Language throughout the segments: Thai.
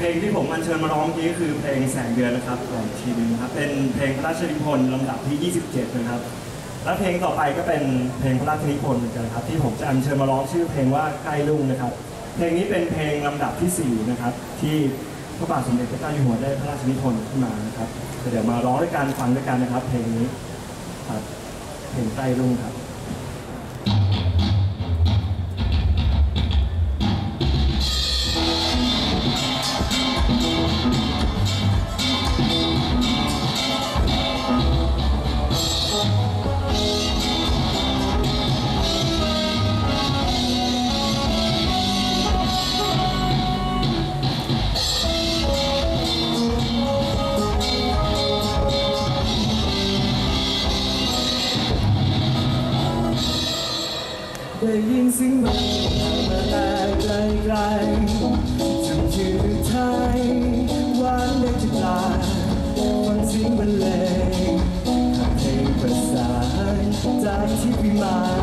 พลงที่ผมอัญเชิญมาร้องเมื่อกี้คือเพลงแสงเดือนนะครับของทีนึงครับเป็นเพลงพระราชนิพนธ์ลำดับที่ 27 นะครับ และเพลงต่อไปก็เป็นเพลงพระราชนิพนธ์เหมือนกันครับที่ผมจะอัญเชิญมาร้องชื่อเพลงว่าใกล้รุ่งนะครับ เพลงนี้เป็นเพลงลำดับที่สี่นะครับที่พระบาทสมเด็จพระเจ้าอยู่หัวได้พระราชนิพนธ์ขึ้นมานะครับเดี๋ยวมาร้องด้วยกันฟังด้วยกันนะครับ เพลงนี้ครับเพลงใกล้รุ่งครับ จำชื่อไทยหวานได้จะกลายวันสิ้นบันเลงทำเพลงประสานจากที่พิมา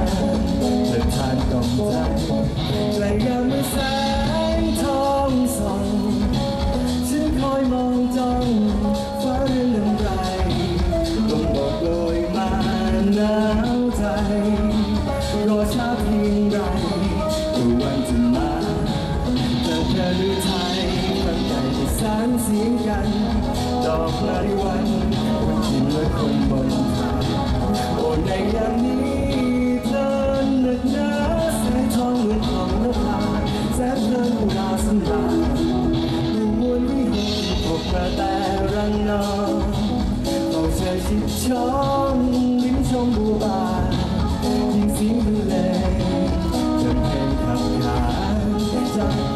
ธอรู้ไทยฟังใจประสานเสียงกัน ดอกลาริวันวันทินและคนบนทางโอ้ในยามนี้เพลินหนักหนาแสงทองเหมือนของนภาแสงเพลินอุราสันดาดูมวลวิหกพบกระแต่รังนองเอาเชยชิดช้อนลิ้มชมบัวบานยิงเสียงบรรเลจนเพลงขับขานจา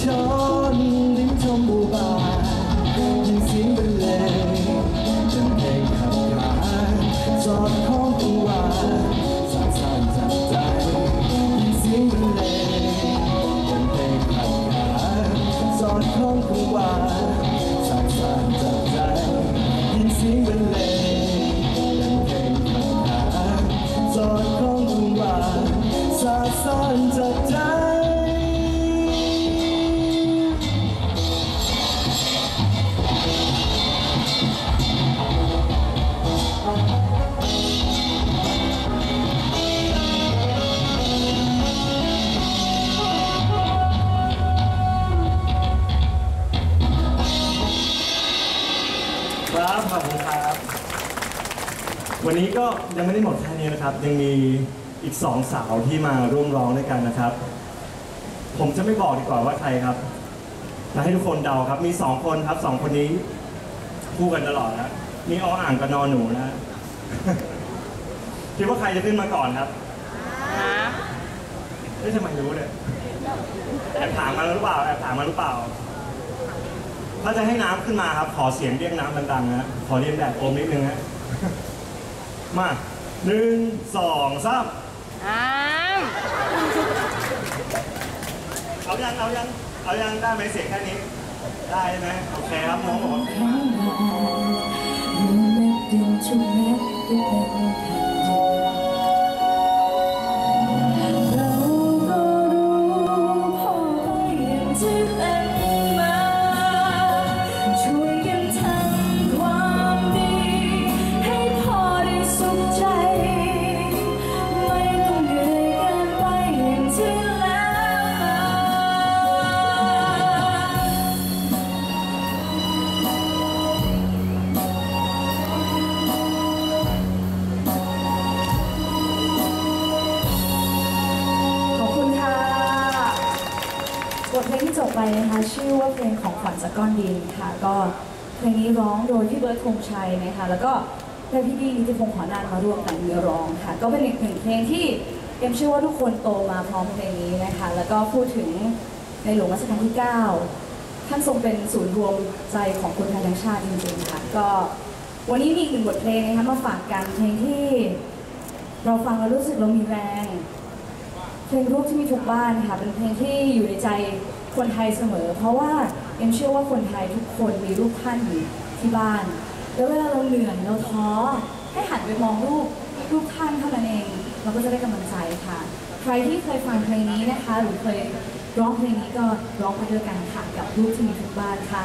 ช้อนลิ้มชมบูบานยินเสียงบรรเลงจนเพลงขับกลายสอดคล้องกังวานสานสานจับใจยินเสียงบรรเลงจนเพลงขับกลายสอดคล้องกังว วันนี้ก็ยังไม่ได้หมดแค่นี้นะครับ ยังมีอีกสองสาวที่มาร่วมร้องด้วยกันนะครับ ผมจะไม่บอกดีกว่าว่าใครครับจะให้ทุกคนเดาครับ มีสองคนครับสองคนนี้คู่กันตลอดนะมีออ่างกับนอนหนูนะคิดว่าใครจะขึ้นมาก่อนครับเอ๊ะทำไมรู้เนี่ยแอบถามมาหรือเปล่าแอบถามมาหรือเปล่า ถ้าจะให้น้ำขึ้นมาครับ ขอเสียงเรียกน้ำดังๆนะขอเรียนแบบโอมนิดนึงฮะ มาหนึ่งสองสามอ้ามเอายังเอายังเอายังได้ไหมเสียงแค่นี้ ได้ไหมโอเคครับน้องบอกว่าแข็ นะคะชื่อว่าเพลงของขวัญจากก้อนดินค่ะ ก็เพลงนี้ร้องโดยพี่เบิร์ดธงชัยนะคะแล้วก็ได้พี่ดีนิติพงษ์ขอนานมาร่วมกันเนื้อร้องค่ะ ก็เป็นอีกหนึ่งเพลงที่เอ็มเชื่อว่าทุกคนโตมาพร้อมเพลงนี้นะคะ แล้วก็พูดถึงในหลวงรัชกาลที่ 9 ท่านทรงเป็นศูนย์รวมใจของคนไทยทั้งชาติจริงๆค่ะ ก็วันนี้มีอีกหนึ่งบทเพลงนะคะมาฝากกันเพลงที่เราฟังแล้วรู้สึกเรามีแรง เพลงรูปที่มีทุกบ้านค่ะ เป็นเพลงที่อยู่ในใจ คนไทยเสมอ เพราะว่าเอ็มเชื่อว่าคนไทยทุกคนมีรูปท่านอยู่ที่บ้าน แล้วเวลาเราเหนื่อยเราท้อให้หันไปมองรูปรูปท่านเท่านั้นเอง เราก็จะได้กำลังใจค่ะ ใครที่เคยฟังเพลงนี้นะคะ หรือเคยร้องเพลงนี้ก็ร้องไปด้วยกันค่ะกับรูปที่มีทุกบ้านค่ะ